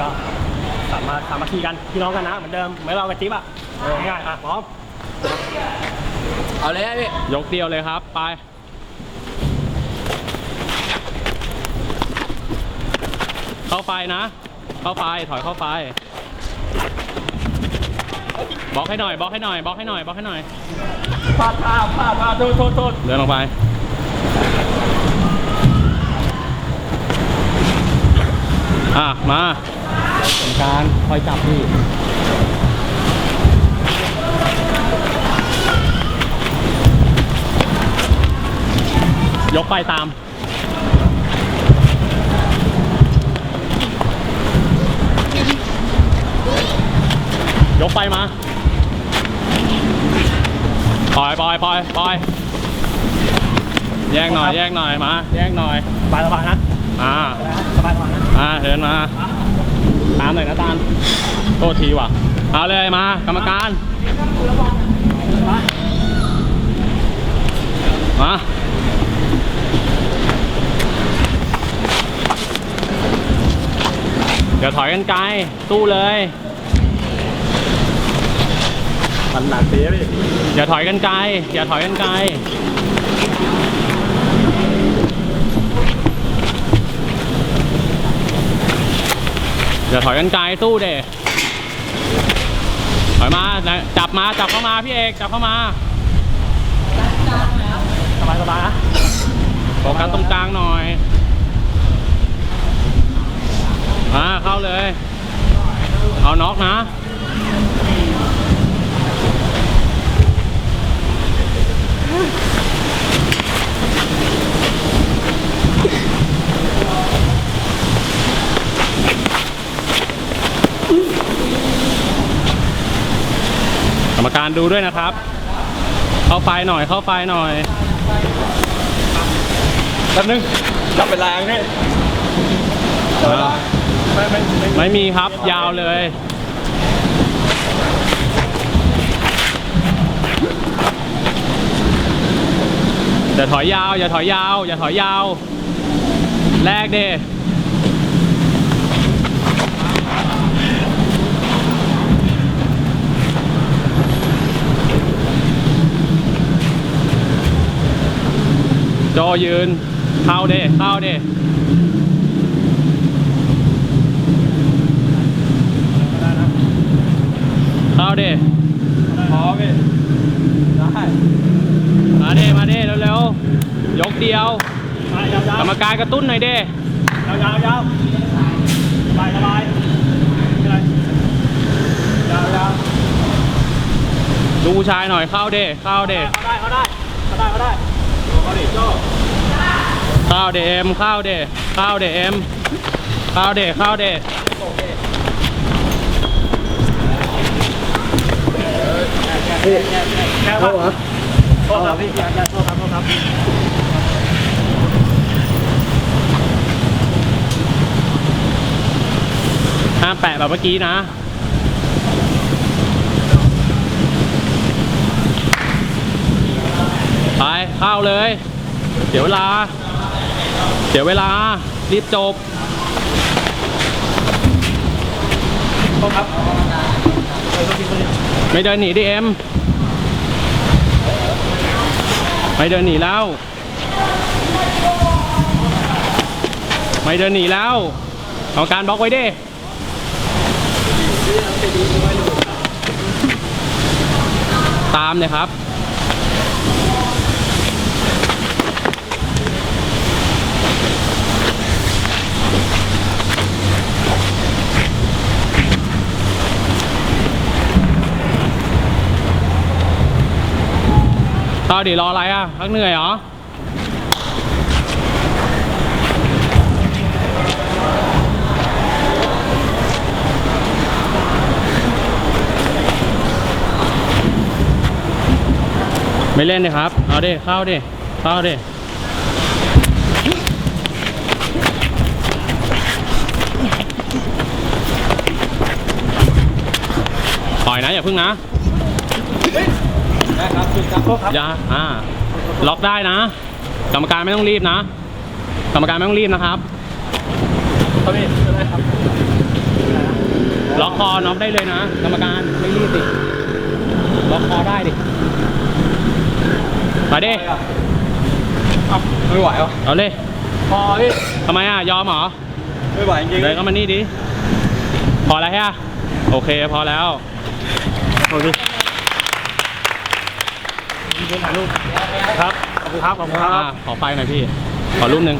ก็สามารถสามัคคีกันพี่น้องกันนะเหมือนเดิมเหมือนเรากับจิ๊บอะเออง่ายอะพร้อมเอาเลยนะพี่ ยกเดียวเลยครับ ไป เข้าไฟนะ เข้าไฟถอยเข้าไฟบล็อกให้หน่อย บล็อกให้หน่อย บล็อกให้หน่อย บล็อกให้หน่อย พลาดพลาดพลาดพลาดโทษโทษโทษเดินลงไป อะ มาการคอยจับพี่ยกไปตาม ยกไปมา ปล่อยปล่อยปล่อยปล่อย แยกหน่อย แยกหน่อย มา แยกหน่อย สบายสบายนะ อ่า สบายสบายนะ มาเดินมาตามหน่อยนะตาลโทษทีว่ะ เอาเลยมากรรมการ มาเดี๋ยวถอยกันไกลตู้เลยมันหนักเสียพี่อย่าถอยกันไกลอย่าถอยกันไกล อย่าถอยกันไกลสู้เด้ถอยมา จับมา จับเข้ามาพี่เอก จับเข้ามาสบายสบายนะโฟกัสตรงกลางหน่อยมาเข้าเลย เอาน็อกนะ กรรมการดูด้วยนะครับ เข้าไฟหน่อยเข้าไฟหน่อยแป๊บนึงจับเวลาเนี่ยจับเวลาไม่ไม่ไม่ไม่มีครับยาวเลยอย่าถอยยาว อย่าถอยยาว อย่าถอยยาว แรกเด โจยืน เข้าเดเข้าเดเข้าเดพอพี่ได้มาเดมาเดเร็วๆยกเดียวมายาวกรรมการกระตุ้นหน่อยเดๆยาวยาวยาวสบายสบายไม่เป็นไรยาวยาวดูผู้ชายหน่อยเข้าเดเข้าเดเขาได้เขาได้เขาได้เขาได้เขาดิโจ้เข้าเดเอ็มข้าวเดเข้าวเดเอ็มข้าวเดเข้าวเดแค่ว่าโทษครับพี่โทษครับโทษครับห้ามแปะแบบเมื่อกี้นะ ไปเข้าเลยเดี๋ยวเวลาเดี๋ยวเวลา รีบจบโทษครับเออโทษทีโทษทีไม่เดินหนีดิเอ็มไม่เดินหนีแล้ว ไม่เดินหนีแล้วกรรมการบล็อกไว้ดิตามเนี่ยครับ ต่อดิรออะไรอะพักเหนื่อยเหรอไม่เล่นเลยครับ เอาดิเข้าดิเข้าดิปล่อยนะอย่าพึ่งนะ ได้ครับจุดครับโทษครับอย่าอ่า ล็อกได้นะ กรรมการไม่ต้องรีบนะ กรรมการไม่ต้องรีบนะครับ ครับพี่ได้ครับน็อกได้เลยนะ กรรมการไม่รีบดิ ล็อกคอได้ดิ ไปดิ เอาไม่ไหววะเอาเลยพอพี่ทำไมอะ ยอมเหรอ ไม่ไหวจริงๆเดินเข้ามานี่ดิ พอแล้วฮะ โอเคพอแล้ว โอเค ถ่ายรูปครับ ขอบคุณครับ ขอบคุณครับ ขอไปหน่อยพี่ ขอรูปหนึ่ง